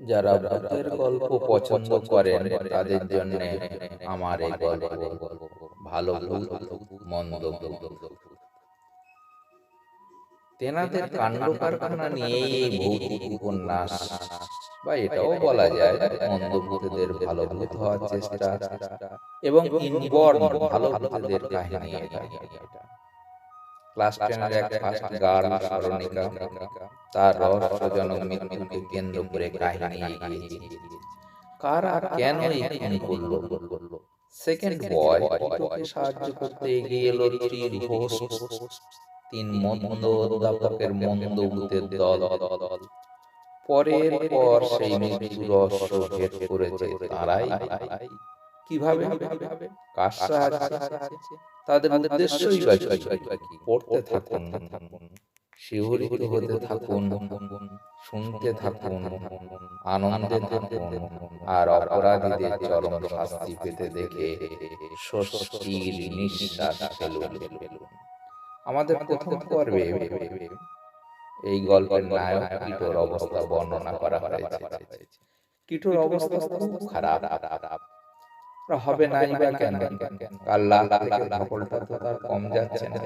যারা ভূতের গল্প পছন্দ করেন, তাদের জন্য আমার এই গল্প ভালো ভূত মন্দ ভূত তেনাদের কাণ্ড কারখানা নিয়েই এই ভৌতিক উপন্যাস, বা এটাও বলা যায়, মন্দ ভূতেদের ভালো ভূত হওয়ার চেষ্টা, এবং ইনবর্ন ভালো ভূতেদের কাহিনী এটা। ক্লাস টেনের এক ফার্স্ট গার্ল স্মরণিকা তার রহস্যজনক মৃত্যুকে কেন্দ্র করে কাহিনী এগিয়েছে কারা কেন এই খুন করল সেকেন্ড বয় টিটোকে সাহায্য করতে এগিয়ে এলো থ্রি ঘোষ তিন মন্দ অধ্যাপকের মন্দ ভূতের দল পরের পর সেই মৃত্যু রহস্য ভেদ করেছে তারাই কীভাবে? কার সাহায্যে তাদের উদ্দেশ্যই বা কি? পড়তে থাকুন। শিহরিত হতে থাকুন। শুনতে থাকুন। আনন্দে থাকুন। আর অপরাধীদের চরম শাস্তি পেতে দেখে স্বস্তির নিঃশ্বাস ফেলুন। আমাদের প্রথম পর্বে এই গল্পের নায়ক কিটোর অবস্থা বর্ণনা করা হয়েছে। কিটোর অবস্থা খুব খারাপ। হবে নাই বা কেন? আল্লাহ থেকে তো তার কম যাচ্ছে না।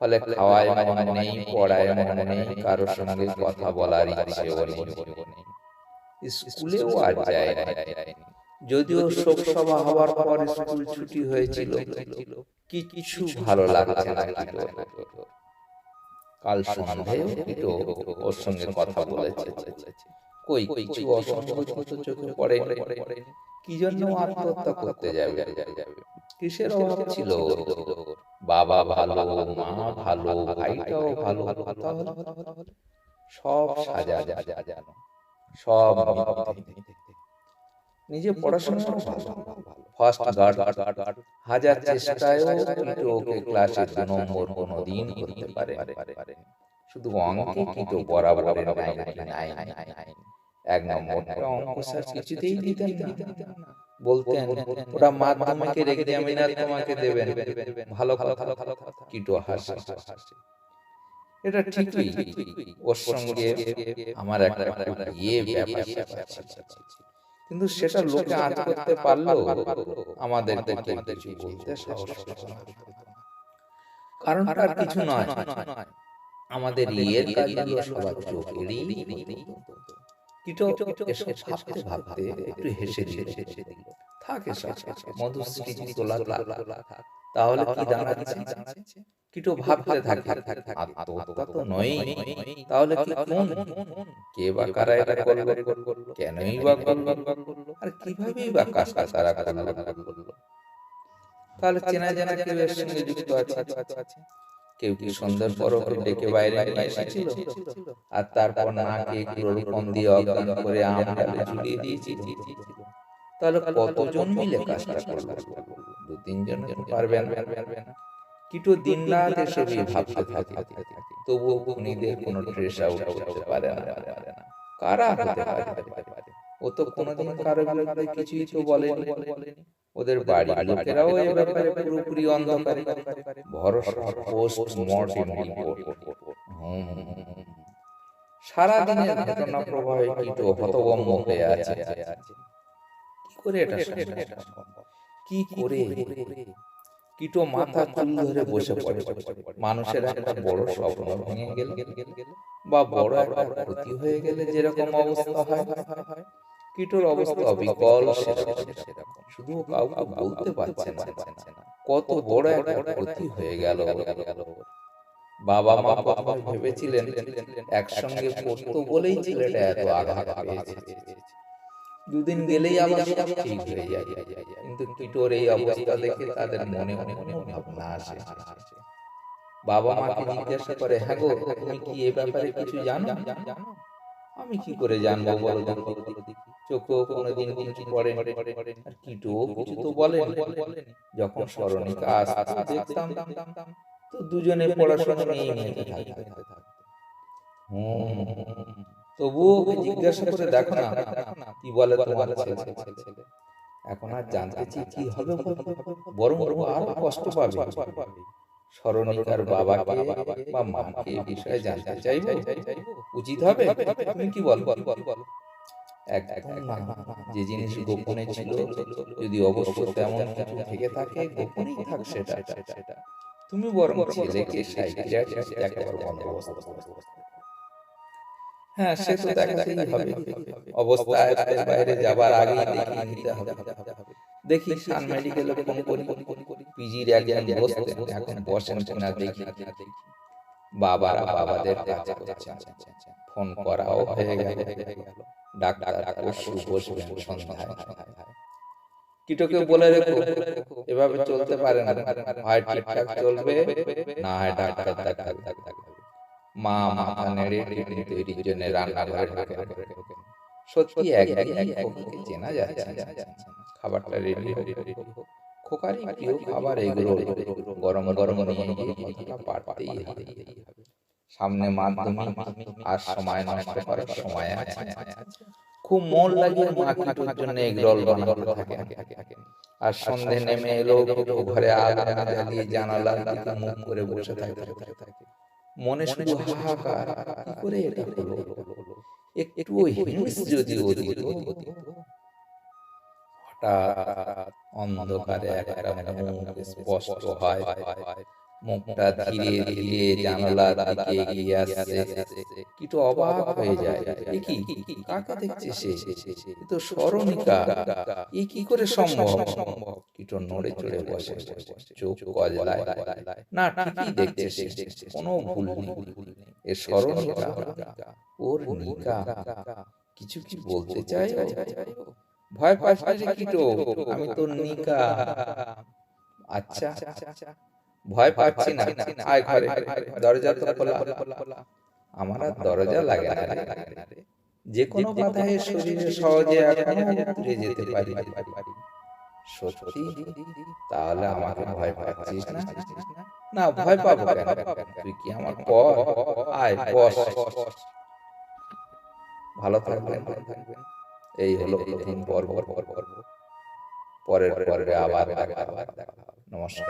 ফলে খাওয়ায় মন নেই পড়ায় মন নেই কারোর সঙ্গে কথা বলার ইচ্ছেও নেই। স্কুলেও আর যায় যদিও শোক সভা হওয়ার পর স্কুল ছুটি হয়েছিল। কি কিছু ভালো লাগছে না কাল সন্ধ্যায়ও কিটো ওর সঙ্গে কথা বলেছে। কই কিছু চোখে পড়ে কি জন্য আত্মহত্যা করতে যাবে? কিসের অভাব ছিল? বাবা ভালো মা ভালো ভাইটাও ভালো তাহলে সব সাজা জানো। সব নিজে পড়াশোনা ফার্স্ট গার্ড গার্ড হাজার চেষ্টায়ও কিন্তু ওকে ক্লাসে দু নম্বর কোনো দিন করতে পারে শুধু অঙ্কে কিন্তু বরাবর নাই নাই নাই নাই এক নম্বর অঙ্ক স্যার কিছুতেই দিতেন না বলতেন ওটা মাধ্যমিকে রেখে আমি না তোমাকে দেবেন। ভালো কথা ভালো কথা। কিটো হাসে। এটা ঠিকই। ওর সঙ্গে আমার একটা ইয়ে ব্যাপার কিন্তু সেটা লোকে আজ করতে পারল আমাদের কিছু বলতে সাহস কারণ আর কিছু নয়। আমাদের ইয়ের কাজগুলো সবার চোখ এড়িয়ে কিটো এসব ভাবতে ভাবতে একটু হেসে দিল। থাক এসব মধুস্মৃতি তোলা তোলা তাহলে কি দাঁড়াচ্ছে কিটো ভাবতে থাকে। আত্মহত্যা তো নয় তাহলে কি কোন কে বা কারা এটা করল? কেনই বা করল? আর কিভাবেই বা কাজ তারা করল? তাহলে চেনা জানা কেউ এর সঙ্গে যুক্ত আছে? কেউ কি সন্ধ্যার পর ওকে ডেকে বাইরে নিয়ে এসেছিল? আর তারপর নাকে ক্লোরোফর্ম দিয়ে অজ্ঞান করে আমরা ঝুলিয়ে দিয়েছি তাহলে কতজন মিলে কাজটা করল? দু তিনজন পারবে না। কিটো দিন রাত এসে ভাবতে থাকে। তবুও খুনিদের কোনো ট্রেস আউট করতে পারে না। কারা হতে পারে? ও তো কোনোদিন কারও বিরুদ্ধে কিছুই তো বলেনি। ওদের বাড়ির লোকেরাও এই ব্যাপারে পুরোপুরি অন্ধকারে। ভরসা পোস্ট মর্টেম সারা দিনের ঘটনা প্রবাহে কিটো হতভম্ব হয়ে আছে। কি করে এটা কি করে কিটো মাথা চুল ধরে বসে পড়ে। মানুষের একটা বড় স্বপ্ন ভেঙে গেল। বা বড় একটা ক্ষতি হয়ে গেলে যেরকম অবস্থা হয়। কিটোর অবস্থা অবিকল সেরকম। শুধু কাউকে বলতে পারছে না। কত বড় একটা ক্ষতি হয়ে গেল। বাবা মা বাবা ভেবেছিলেন একসঙ্গে পড়তো বলেই ছেলেটা এত আঘাত পেয়েছে। দুদিন গেলেই আবার সব ঠিক হয়ে যায়। কিন্তু কিটোর এই অবস্থা দেখে তাদের মনে মনে মনে ভাবনা আসে বাবা মাকে জিজ্ঞাসা করে হ্যাঁ গো তুমি কি এ ব্যাপারে কিছু জানো? আমি কি করে জানব বলো দেখি চোখেও কোনোদিন কিছু আর কিটো কিছু তো বলে যখন স্মরণিকা আসতো দেখতাম তো দুজনে পড়াশোনা নিয়ে থাকতে তবুও জিজ্ঞাসা করে দেখো না কি বলে তোমার ছেলে? এখন আর জানতে চাই কি হবে বরং বরং আরও কষ্ট পাবে। স্মরণিকার বাবাকে বা মাকে বিষয়ে জানতে চাইব? উচিত হবে? তুমি কি বল? একদম যে জিনিস গোপনে ছিল যদি অবশ্য তেমন কিছু থেকে থাকে গোপনেই থাক সেটা। তুমি বরং ছেলেকে সাইকিয়াট্রিস্ট দেখাবার বন্দোবস্ত হ্যাঁ সে তো দেখাতেই হবে। অবস্থা আয়ত্তের বাইরে যাবার আগে নিতে হবে। দেখি সান মেডিকেলে ফোন করি। পিজির একজন বসতেন এখন বসেন কিনা দেখি। বাবারা বাবাদের করছেন ফোন করাও হয়ে গেল ডাক্তার পরশু বসবেন সন্ধ্যায় কিটোকে বলে রেখো এভাবে চলতে পারে না হয় ঠিকঠাক চলবে না হয় ডাক্তার দেখাবে মা মাথা নেড়ে টিফিন তৈরির জন্য রান্নাঘরে ঢোকেন সত্যি একদিন খোকাকে চেনা যাচ্ছে খাবারটা রেডি খোকারি প্রিয় খাবার এগুলো গরম গরম নিয়ে গিয়ে কথাটা পারতেই হবে সামনে মাধ্যমিক আর সময় নষ্ট করার সময় আছে। খুব মন লাগিয়ে মা কিটোর জন্য এগরোল বানাতে থাকে। আর সন্ধে নেমে এলো ঘরে আলো না জ্বালিয়ে জানালার দিকে মুখ করে বসে থাকে। মনে শুধু হাহাকার। কি করে এটা হলো? একটু হিংস যদি অতীত হঠাৎ অন্ধকারে একটা স্পষ্ট হয়। মুখটা ধীরে ধীরে জানালার দিকে এগিয়ে আসছে। কিটো অবাক হয়ে যায়। এ কি? কাকে দেখছে সে? তো স্মরণিকা। এ কি করে সম্ভব? কিটো নড়ে চড়ে বসে। চোখ কজলায় না ঠিকই দেখছে সে। কোনো ভুল নেই। এ স্মরণিকা। ওর নিকা। কিছু কি বলতে চাই? ভয় পাস না কিটো আমি তোর নিকা। আচ্ছা। ভয় পাচ্ছি না। আয় ঘরে। দরজা তো খোলা। আমার আর দরজা লাগে না। যে কোনো বাধায় শরীরে সহজে এখনও উতরে যেতে পারি। সত্যি? তাহলে আমাকে ভয় পাচ্ছিস না? না? ভয় পাবো কেন? তুই কি আমার পর আয় বস। ভালো থাকবেন। এই হলো প্রথম পর্ব। পরের পর্বে আবার দেখা হবে। নমস্কার।